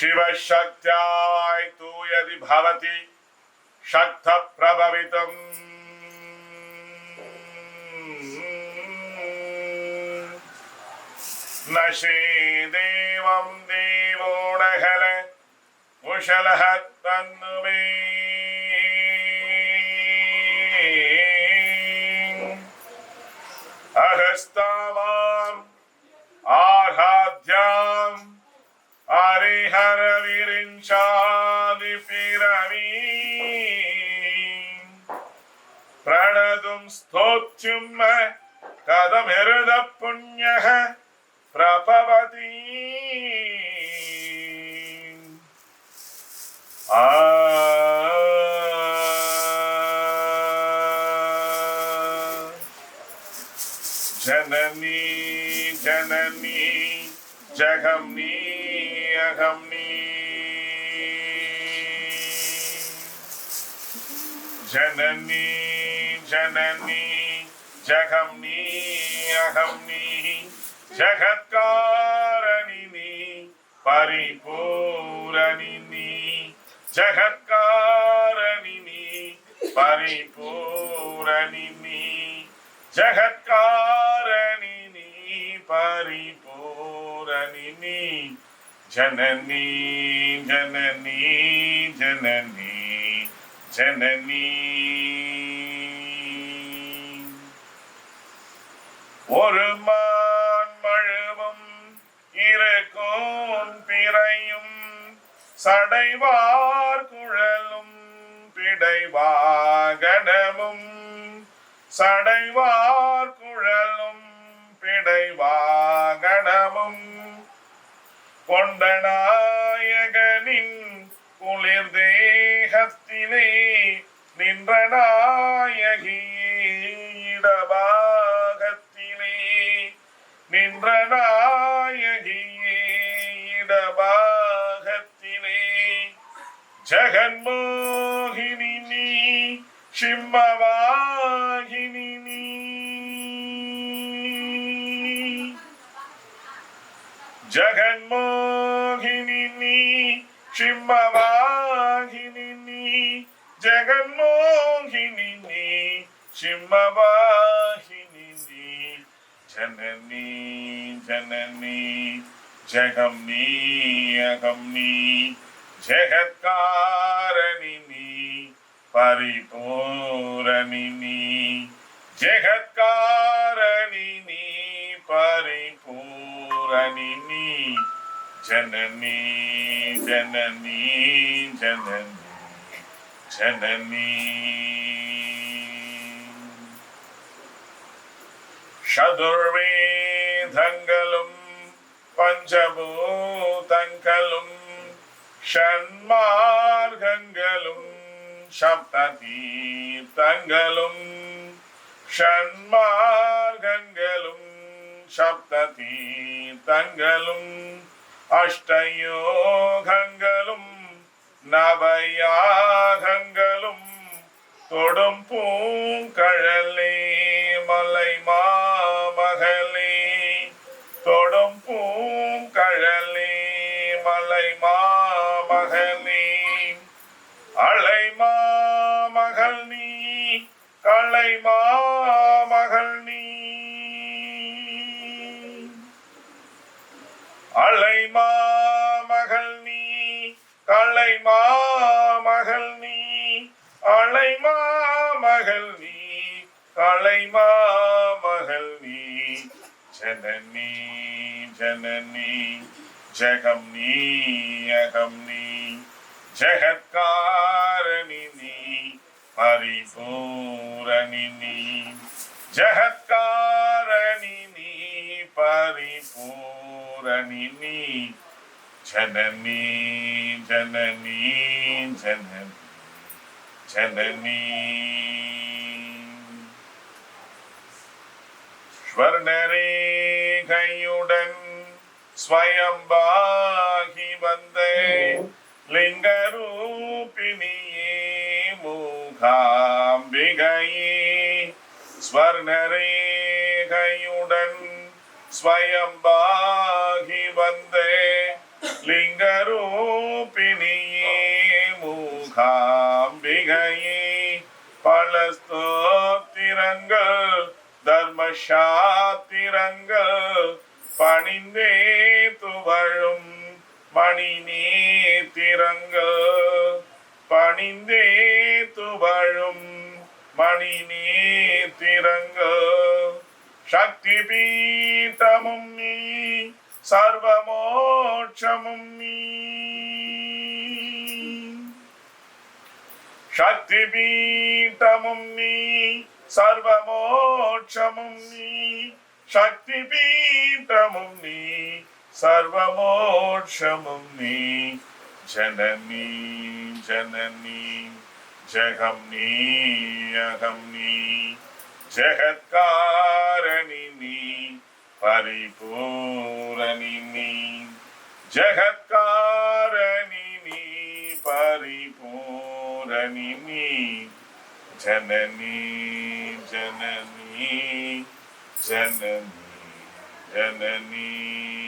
शिवशक्त्याय तु यदि भवति शक्तप्रभवितम् नशे देवं देवो नहल कुशलः तन्नु मे अहस्तावाम् प्रणतुं स्तोत्र्युं कथमिहृदपुण्यः प्रभवति आ जननी जननी जगम्नी अगम्नी जननी जननी जगम्नी अहमनी जगत्कारणिनी परिपूरणिनी जगत्कारणिनी परिपूरणिनी जगत्कारणिनी परिपूरणिनी जननी जननी जननी जननी ஒரு மான் மழுவும் இருக்கும் பிறையும் சடைவார் குழலும் பிடைவாகனமும் சடைவார் குழலும் பிடைவாகனமும். கொண்டநாயகனின் குளிர் தேகத்திலே நின்ற நாயகியிடபாகத்திலே ചന്ദ്രനായകീടഭാഗത്തിലെ ജഗന്മോഹിനി നീ സിംഹവാഹിനി നീ. ജഗന്മോഹിനി നീ സിംഹവാഹിനി ജഗന്മോഹിനി നീ జననీ జననీ జగమ్నీ అగమ్నీ జగత్కారణిని పరిపూరణిని జగత్కారణిని పరిపూరణిని జననీ జననీ జననీ జననీ ஷதுர்வேதங்களும் பஞ்சபூதங்களும் ஷண்மார்கங்களும் சப்த தீர்த்தங்களும் ஷண்மார்கங்களும் சப்த தீர்த்தங்களும் அஷ்டயோகங்களும் நவயா பூங்கழலே மலை மாமகளே அலை மாமகள் நீ களை மாமகள் நீ அலை மாமகள் நீ களை மாமகள் நீ அலை மாமகள் நீ களை மாமகள் जननी जननी जगमनी अगमनी जगत्कारिणी परिपूरणिनी जगत्कारिणी परिपूरणिनी जननी जननी जननी जननी ஸ்வர்ணரே கையுடன் ஸ்வயம்பாகி வந்த. லிங்கரூபிணியே மூகாம்பிகையே. ஸ்வர்ணரே கையுடன் ஸ்வயம்பாகி வந்த. லிங்கரூபிணியே மூகாம்பிகையே. பல ஸ்தோத்திரங்கள் தர்மசாத்திரங்கள் பணிந்தே துவழும் மணி நேத்திரங்கள் பணிந்தே துவழும் மணி நேத்திரங்கள் சக்தி பீட்டமும் நீ சர்வமோட்சமும் நீ. சக்தி பீட்டமும் நீ సర్వమోక్షము శక్తి పీఠము సర్వమోక్షము జననీ జననీ జగం నీ అహం నీ జగత్కారణిని పరిపూరణిని జగత్కారణిని పరిపూరణిని Janani, Janani, Janani, Janani.